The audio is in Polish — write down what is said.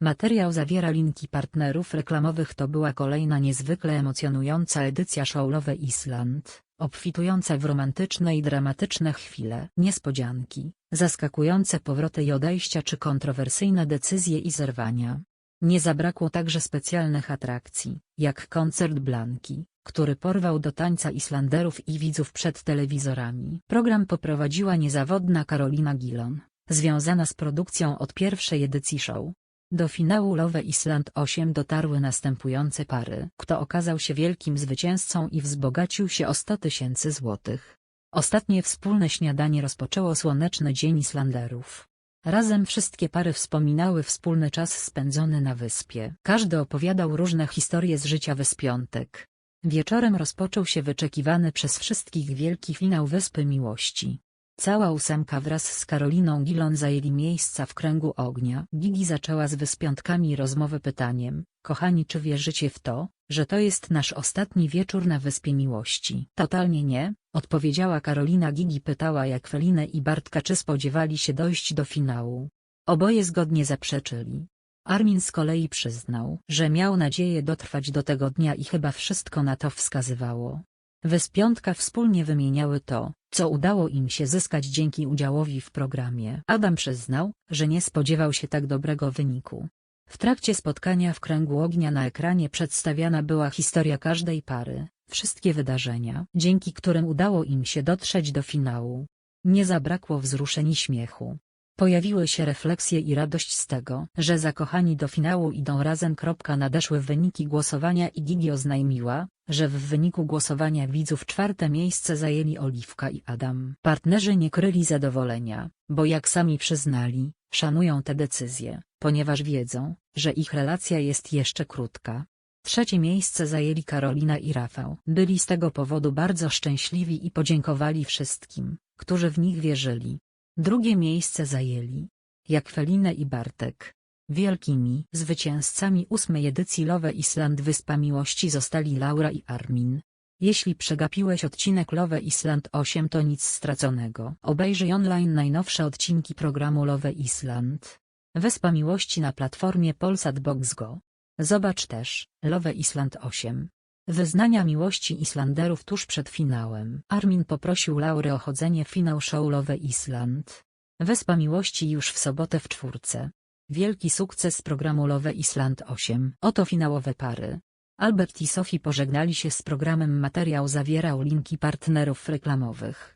Materiał zawiera linki partnerów reklamowych to była kolejna niezwykle emocjonująca edycja show Love Island, obfitująca w romantyczne i dramatyczne chwile, niespodzianki, zaskakujące powroty i odejścia czy kontrowersyjne decyzje i zerwania. Nie zabrakło także specjalnych atrakcji, jak koncert Blanki, który porwał do tańca Islanderów i widzów przed telewizorami. Program poprowadziła niezawodna Karolina Gilon, związana z produkcją od pierwszej edycji show. Do finału Love Island 8 dotarły następujące pary. Kto okazał się wielkim zwycięzcą i wzbogacił się o 100 tysięcy złotych. Ostatnie wspólne śniadanie rozpoczęło słoneczny dzień Islanderów. Razem wszystkie pary wspominały wspólny czas spędzony na wyspie. Każdy opowiadał różne historie z życia wyspiątek. Wieczorem rozpoczął się wyczekiwany przez wszystkich wielki finał Wyspy Miłości. Cała ósemka wraz z Karoliną Gilon zajęli miejsca w kręgu ognia. Gigi zaczęła z wyspiątkami rozmowę pytaniem, kochani czy wierzycie w to, że to jest nasz ostatni wieczór na Wyspie Miłości? Totalnie nie, odpowiedziała Karolina Gigi pytała jak Felinę i Bartka czy spodziewali się dojść do finału. Oboje zgodnie zaprzeczyli. Armin z kolei przyznał, że miał nadzieję dotrwać do tego dnia i chyba wszystko na to wskazywało. Wyspiątka wspólnie wymieniały to, co udało im się zyskać dzięki udziałowi w programie. Adam przyznał, że nie spodziewał się tak dobrego wyniku. W trakcie spotkania w kręgu ognia na ekranie przedstawiana była historia każdej pary, wszystkie wydarzenia, dzięki którym udało im się dotrzeć do finału. Nie zabrakło wzruszeń i śmiechu. Pojawiły się refleksje i radość z tego, że zakochani do finału idą razem. Nadeszły wyniki głosowania i Gigi oznajmiła, że w wyniku głosowania widzów czwarte miejsce zajęli Oliwka i Adam. Partnerzy nie kryli zadowolenia, bo jak sami przyznali, szanują te decyzje, ponieważ wiedzą, że ich relacja jest jeszcze krótka. Trzecie miejsce zajęli Karolina i Rafał. Byli z tego powodu bardzo szczęśliwi i podziękowali wszystkim, którzy w nich wierzyli. Drugie miejsce zajęli jak Felinę i Bartek. Wielkimi zwycięzcami ósmej edycji Love Island Wyspa Miłości zostali Laura i Armin. Jeśli przegapiłeś odcinek Love Island 8 to nic straconego. Obejrzyj online najnowsze odcinki programu Love Island. Wyspa Miłości na platformie Polsat Box Go. Zobacz też Love Island 8. Wyznania miłości Islanderów tuż przed finałem. Armin poprosił Laurę o chodzenie finał show Love Island. Wyspa Miłości już w sobotę w czwórce. Wielki sukces programu Love Island 8. Oto finałowe pary. Albert i Sophie pożegnali się z programem materiał zawierał linki partnerów reklamowych.